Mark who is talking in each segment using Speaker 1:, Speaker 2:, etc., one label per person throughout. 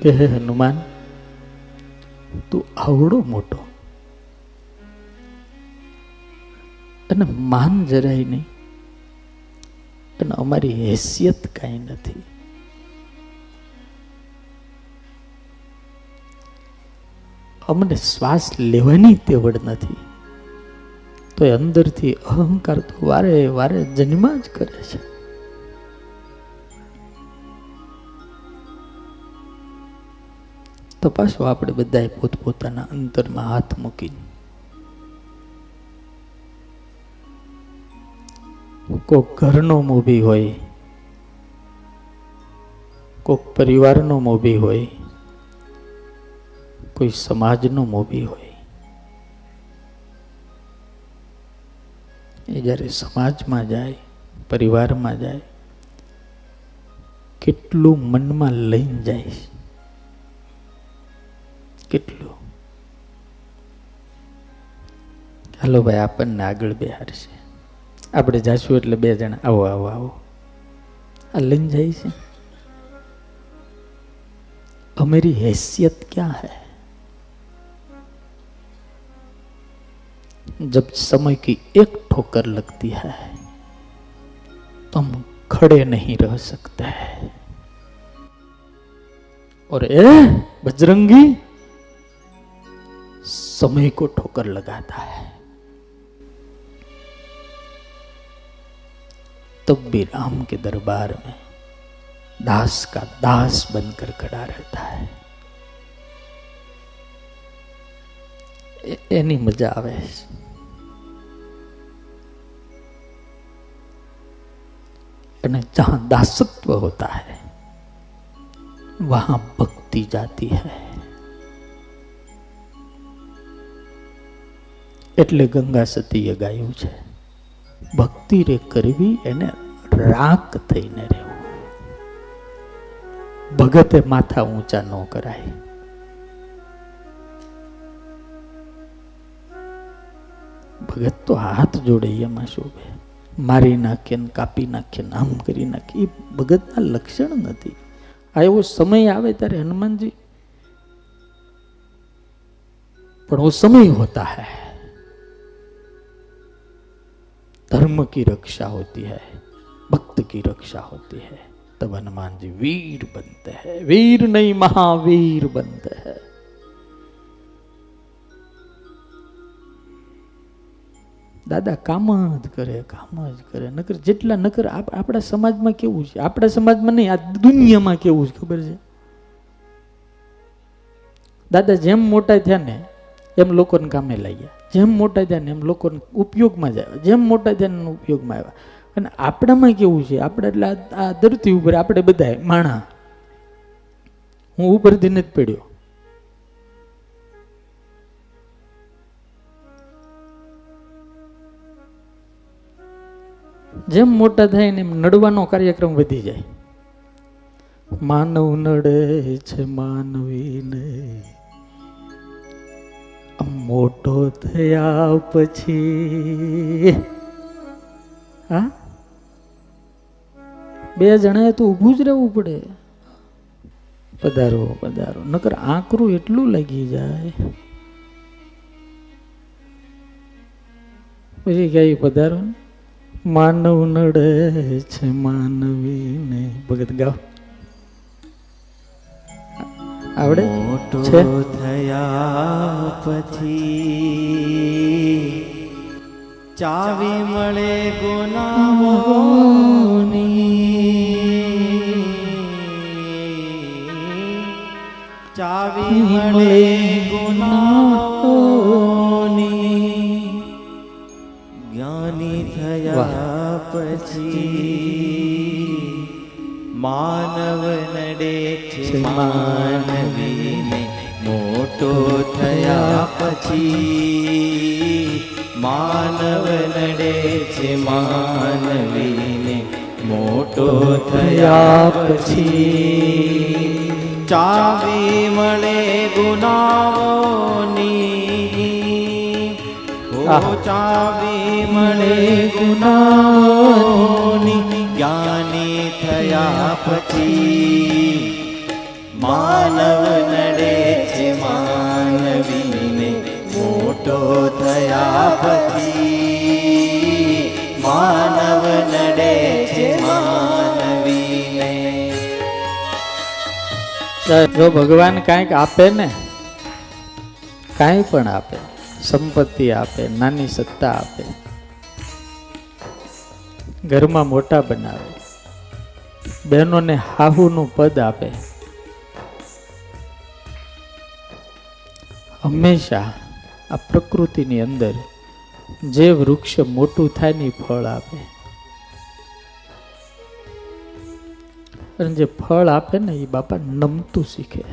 Speaker 1: કે હે હનુમાન, તું આવડો મોટો અને માન જરાય નહીં, અને અમારી હેસિયત કાંઈ નથી. અમને શ્વાસ લેવાની તેવડ નથી તો એ અંદરથી અહંકાર તો વારે વારે જન્મા જ કરે છે. તો પાછું આપણે બધાએ પોતપોતાના અંતરમાં હાથ મૂકીને. કોક ઘરનો મોભી હોય, કોક પરિવારનો મોભી હોય, કોઈ સમાજનો મોભી હોય. એ જ્યારે સમાજમાં જાય, પરિવારમાં જાય, કેટલું મનમાં લઈને જાય કેટલું હાલો ભાઈ આપણને આગળ બેહાડશે આપણે જાશું એટલે બે જણા આવો આવો આવો આ લઈને જાય છે हमारी हैसियत क्या है जब समय की एक ठोकर लगती है तो हम खड़े नहीं रह सकते हैं और ए बजरंगी समय को ठोकर लगाता है तब भी राम के दरबार में दास का दास बनकर खड़ा रहता है એની મજા આવે અને जहां दासत्व होता है वहां भक्ति जाती है એટલે ગંગા સતીએ ગાયું છે. ભક્તિ રે કરવી એને રાક થઈને રહેવું. ભગતે માથા ઊંચા ન કરાય. ભગત તો હાથ જોડે એમાં શોભે. મારી નાખે ને કાપી નાખે ને આમ કરી નાખે. એ ભગતના લક્ષણ નથી. આ એવો સમય આવે ત્યારે હનુમાનજી. પણ સમય હોતા હૈ. धर्म की रक्षा होती है भक्त की रक्षा होती है तब हनुमान जी वीर बनते हैं वीर नहीं महावीर बनते हैं દાદા કામ જ કરે કામ જ કરે નકર જેટલા નકર આપ- આપણા સમાજમાં કેવું છે આપણા સમાજમાં નહીં આ દુનિયામાં કેવું છે ખબર છે દાદા જેમ મોટા થયા ને એમ લોકોને કામે લાગ્યા જેમ મોટા થયા ને એમ લોકોને ઉપયોગમાં જાય જેમ મોટા થયા ઉપયોગમાં આવ્યા. અને આપણામાં કેવું છે? આપણે એટલે આ- ધરતી ઉપર આપણે બધા માણા. હું ઉપરથી નથી પડ્યો. જેમ મોટા થાય ને એમ નડવાનો કાર્યક્રમ વધી જાય. માનવ નડે છે માનવીને. આમ મોટો થયા પછી હા? બે જણાએ તો ઊભું જ રહેવું પડે. પધારો પધારો. નકર આકરું એટલું લાગી જાય. પછી ક્યાંય પધારો ને? માનવ નડે છે માનવીને. ભગત ગાવ આવડે?
Speaker 2: મોટો થયા પછી ચાવી મળે ગુનાહોની ચાવી મળે ગુનાહોની જ્ઞાની થયા પછી માનવ નડે છે માનવીને મોટો થયા પછી માનવ નડે છે માનવીને મોટો થયા પછી. ચાવી મળે ગુનાઓની. ચાવી મળે ગુનાઓની. જ્ઞાની થયા પછી માનવ નડે મોટો થયા પછી માનવ નડે છે માનવીને.
Speaker 1: જો ભગવાન કાંઈક આપે ને, કાંઈ પણ આપે, સંપત્તિ આપે, નાની સત્તા આપે, ઘરમાં મોટા બનાવે, બહેનોને હાહુનું પદ આપે, હંમેશા આ પ્રકૃતિની અંદર જે વૃક્ષ મોટું થાય ને ફળ આપે. અને જે ફળ આપે ને એ બાપા નમતું શીખે.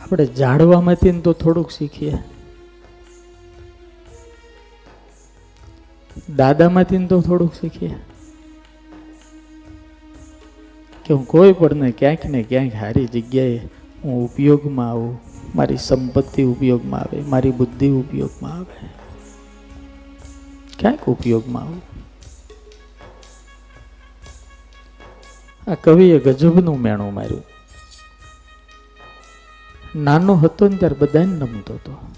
Speaker 1: આપણે ઝાડવામાંથી તો થોડુંક શીખીએ. દાદામાંથી તો થોડુંક શીખીએ. કે હું કોઈ પણ ક્યાંક ને ક્યાંક સારી જગ્યાએ હું ઉપયોગમાં આવું. મારી સંપત્તિ ઉપયોગમાં આવે, મારી બુદ્ધિ ઉપયોગમાં આવે. ક્યાંક ઉપયોગમાં આવું. આ કવિએ ગજબનું મેણું માર્યું. નાનો હતો ને ત્યારે બધાને નમતો હતો.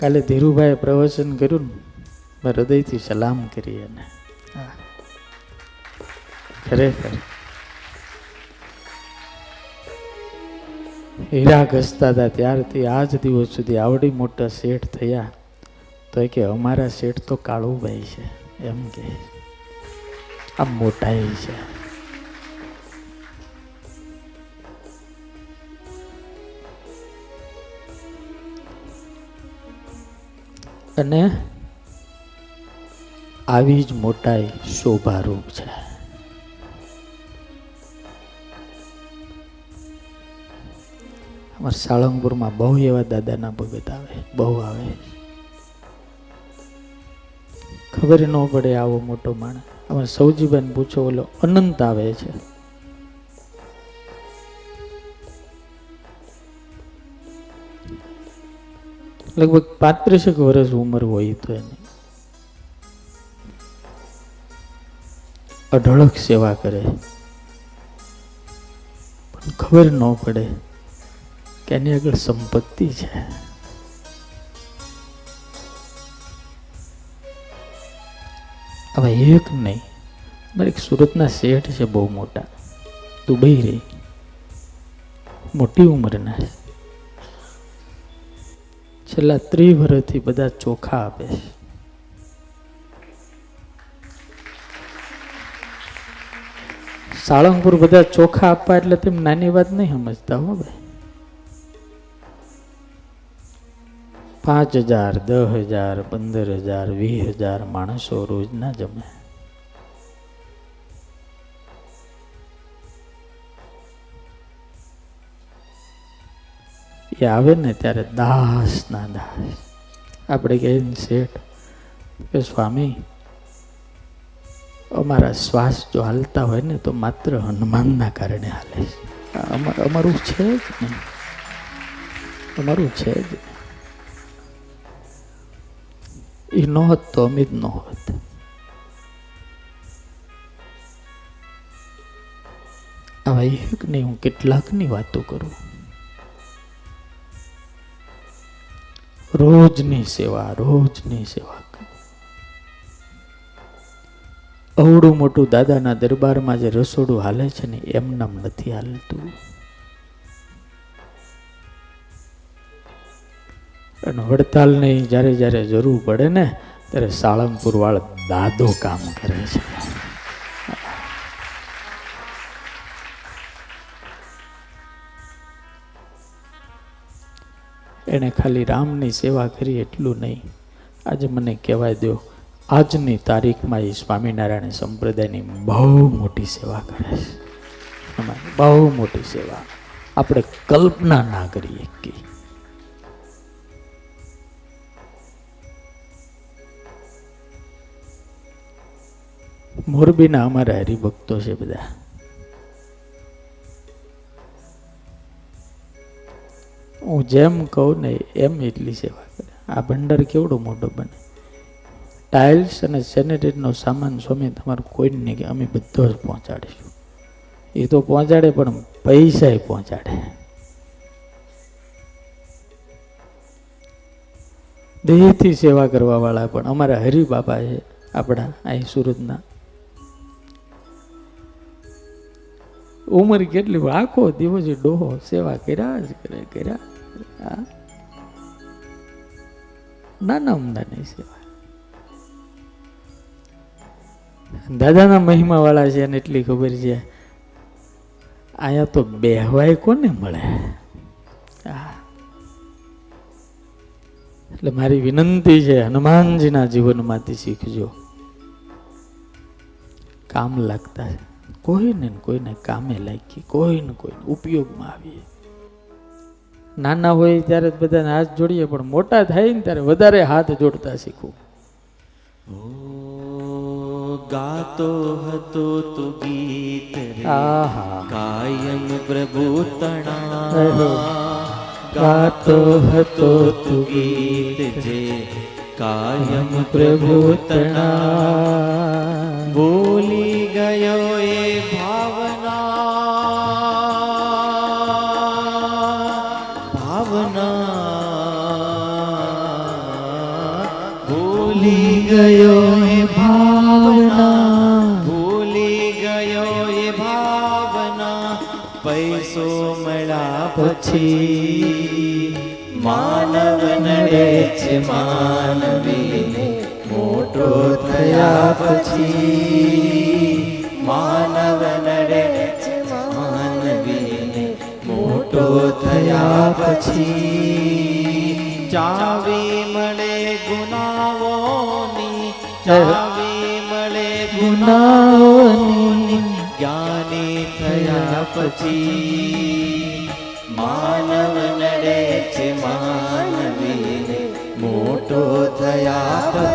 Speaker 1: કાલે ધીરુભાઈએ પ્રવચન કર્યું ને હૃદયથી સલામ કરી એને. ખરેખર. હીરા ઘસતા હતા ત્યારથી આજ દિવસ સુધી આવડી મોટા શેઠ થયા. તો કે અમારા શેઠ તો કાળુભાઈ છે, એમ કે. આ મોટાઈ છે. અને આવી જ મોટાઈ શોભારૂપ છે. અમારા સાળંગપુરમાં બહુ એવા દાદાના ભગત આવે, બહુ આવે. ખબર ન પડે આવો મોટો માણસ. અમારે સૌજીબેન પૂછો, ઓલો અનંત આવે છે. લગભગ પાંત્રીસેક વર્ષ ઉંમર હોય તો એની. અઢળક સેવા કરે. પણ ખબર ન પડે કે એની આગળ સંપત્તિ છે. હવે એક નહીં મારે એક સુરતના શેઠ છે બહુ મોટા, દુબઈ રહી. મોટી ઉંમરના. છેલ્લા ત્રી વર્ષથી બધા ચોખા આપે છે. સાળંગપુર બધા ચોખા આપવા એટલે તેમ નાની વાત નહીં સમજતા હો ભાઈ. પાંચ હજાર, દસ હજાર, પંદર હજાર, વીસ હજાર માણસો રોજના જમે. એ આવે ને ત્યારે દાસ ના દાસ. આપણે કહીએ શેઠ, કે સ્વામી, અમારા શ્વાસ જો હાલતા હોય ને તો માત્ર હનુમાનના કારણે હાલે છે. અમારું છે જ નહીં. અમારું છે જ નહીં. એ ન હોત તો અમે જ હું કેટલાકની વાતો કરું. રોજની સેવા રોજની સેવા અવડું મોટું દાદાના દરબારમાં જે રસોડું હાલે છે ને, એમ નામ નથી હાલતું. અને વડતાલની જ્યારે જ્યારે જરૂર પડે ને, ત્યારે સાળંગપુરવાળ દાદો કામ કરે છે. એણે ખાલી રામની સેવા કરી એટલું નહીં. આજે મને કહેવાય દો, આજની તારીખમાં એ સ્વામિનારાયણ સંપ્રદાયની બહુ મોટી સેવા કરે છે. બહુ મોટી સેવા. આપણે કલ્પના ના કરીએ કે મોરબીના અમારા હરિભક્તો છે બધા. હું જેમ કહું ને એમ એટલી સેવા કરે. આ ભંડાર કેવડો મોટો બને. ટાઇલ્સ અને સેનેટરીનો સામાન સ્વામી તમારું કોઈને નહીં કે અમે બધો જ પહોંચાડીશું. એ તો પહોંચાડે પણ પૈસા પહોંચાડે. દેહથી સેવા કરવા વાળા પણ અમારા હરિબાપા છે આપણા અહીં સુરતના. ઉંમર કેટલી આખો દિવસ ડોહો સેવા કર્યા જ કરે, કર્યા. નાના અમદાની સેવા. દાદાના મહિમા વાળા છે એને એટલી ખબર છે અહીંયા તો બેહવાય કોને મળે. એટલે મારી વિનંતી છે, હનુમાનજીના જીવનમાંથી શીખજો. કામ લાગતા છે. કોઈને કોઈને કામે લાગીએ કોઈને કોઈને ઉપયોગમાં આવીએ. નાના હોય ત્યારે જ બધાને હાથ જોડીએ પણ મોટા થાય ને ત્યારે વધારે હાથ જોડતા શીખવું.
Speaker 2: ગાતો હતો તું ગીત કાયમ પ્રભુ તણા. ગાતો હતો તું ગીત. જે કાયમ પ્રભુ તણા ભૂલી ગયો એ ભાવના ભાવના ભૂલી ગયો એ ભાવના ભૂલી ગયો એ ભાવના પૈસો મળ્યા પછી માનવ નડે છે માનવીને મોટો થયા પછી. માનવ નડે છે માનવીને મોટો થયા પછી. ચાવી મળે ગુનાઓની, ચાવી મળે ગુનાઓની, જ્ઞાની થયા પછી. માનવ નડે છે માનવીને મોટો થયા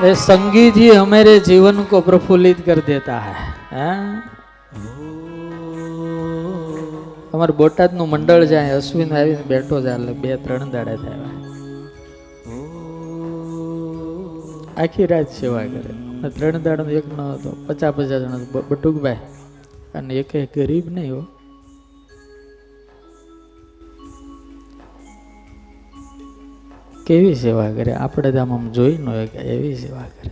Speaker 1: ये संगीत ही हमारे जीवन को प्रफुल्लित कर देता है हाँ? અમારે બોટાદનું મંડળ જાય અશ્વિન આવીને બેઠો છે એટલે બે ત્રણ દાડા થયા આખી રાત સેવા કરે અને ત્રણ દાડાનો એક ન હતો પચાસ પચાસ જણા બ- બટુકભાઈ અને એક ગરીબ નહીં હો કેવી સેવા કરે? આપણે તો આમ જોઈ ન હોય કે એવી સેવા કરે.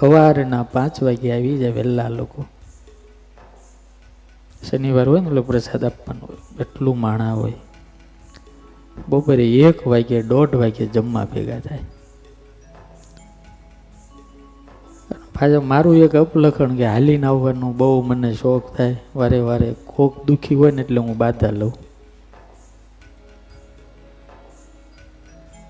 Speaker 1: સવારના પાંચ વાગે આવી જાય વહેલા લોકો. શનિવાર હોય ને એટલે પ્રસાદ આપવાનો હોય. એટલું માણા હોય. બપોરે એક વાગે, દોઢ વાગે જમવા ભેગા થાય. પાછા મારું એક અપલખણ કે હાલીને આવવાનું બહુ મને શોખ થાય. વારે વારે કોક દુખી હોય ને એટલે હું બાધા લઉં.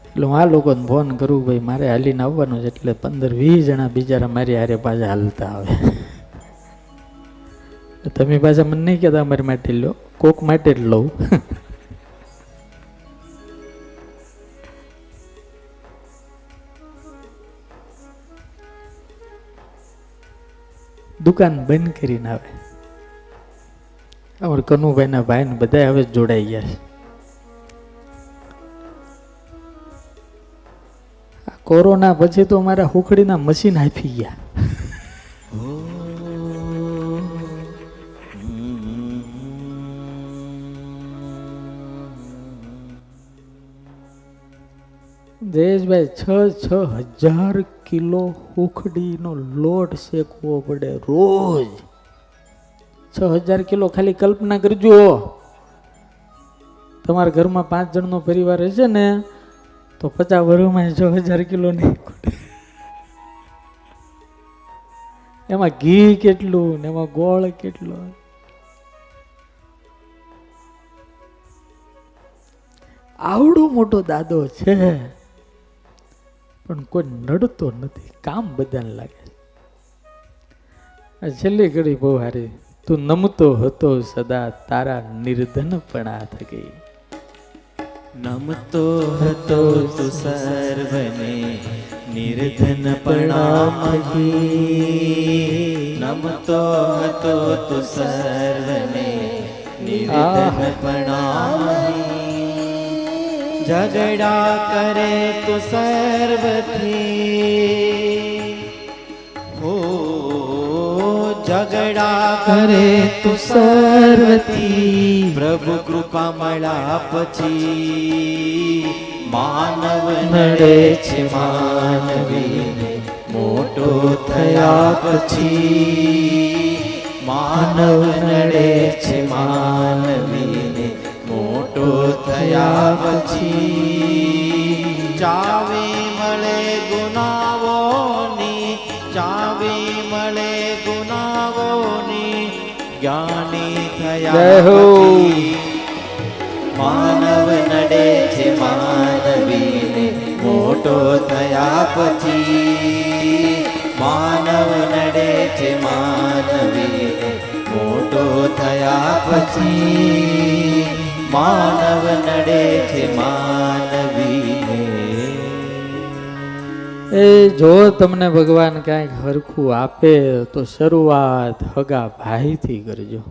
Speaker 1: એટલે હું આ લોકોને ફોન કરું ભાઈ, મારે હાલીને આવવાનું છે એટલે પંદર વીસ જણા બિચારા મારી હારે પાછા હાલતા આવે. તમે પાછા મને નહીં કહેતા અમારી માટે લો કોક માટે જ લઉં. દુકાન બંધ કરીને આવે. અમારા ભાઈ ને બધા હવે જોડાઈ ગયા છે. કોરોના પછી તો મારા હુખડીના મશીન આપી ગયા. જયેશભાઈ છ છ હજાર કિલો હુખડીનો લોટ શેકવો પડે રોજ. છ હજાર કિલો ખાલી કલ્પના કરજો. તમારા ઘરમાં પાંચ જણનો પરિવાર હશે ને તો પચાસ વરુમાં છ હજાર કિલો નહીં એમાં ઘી કેટલું ને એમાં ગોળ કેટલો? આવડો મોટો દાદો છે. પણ કોઈ નડતો નથી. કામ બધાને લાગે. છેલ્લી ઘડી બહુ હારી. તું નમતો હતો સદા, તારા નિર્ધનપણા થકી.
Speaker 2: નમતો હતો તું સર્વને નિર્ધન પ્રણામહી. નમતો હતો તું સર્વને નિર્ધન પ્રણામહી. ઝઘડા કરે તું સર્વથી. ઝગડા કરે તું સર્વથી. પ્રભુ કૃપા મળ્યા પછી માનવ નડે છે માનવીને મોટો થયા પછી માનવ નડે છે માનવીને મોટો થયા પછી ચાવી
Speaker 1: જય
Speaker 2: માનવ નડે છે માનવીને મોટો થયા પછી માનવ નડે છે માનવીને મોટો થયા પછી માનવ નડે છે માનવીને.
Speaker 1: એ જો તમને ભગવાન કાંઈક હરખું આપે તો શરૂઆત હગા ભાઈથી કરજો.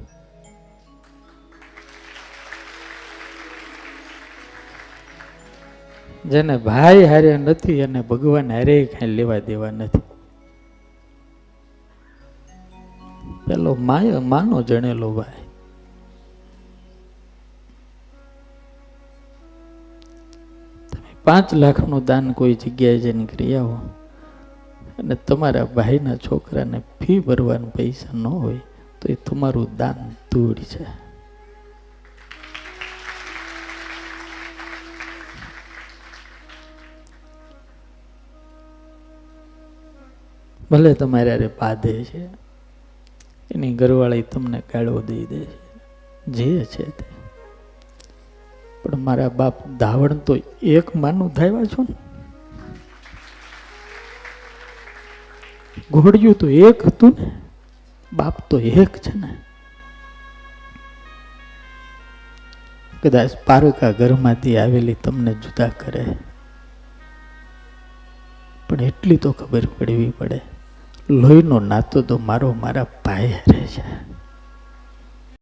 Speaker 1: જેને ભાઈ હારે નથી અને ભગવાન હારે કાંઈ લેવા દેવા નથી. પેલો માય, માનો જણેલો ભાઈ. તમે પાંચ લાખનું દાન કોઈ જગ્યાએ જઈને કરી આવો. અને તમારા ભાઈના છોકરાને ફી ભરવાના પૈસા ન હોય તો એ તમારું દાન ધૂળ છે ભલે તમારે અરે બાંધે છે. એની ઘરવાળી તમને ગાળો દઈ દે છે. જે છે તે. પણ મારા બાપ ધાવણ તો એક માનું ધાવ્યા છો ને. ઘોડિયું તો એક હતું ને. બાપ તો એક છે ને. કદાચ પારકા ઘરમાંથી આવેલી તમને જુદા કરે. પણ એટલી તો ખબર પડવી પડે. લોહીનો નાતો તો મારો મારા ભાઈ રહે છે.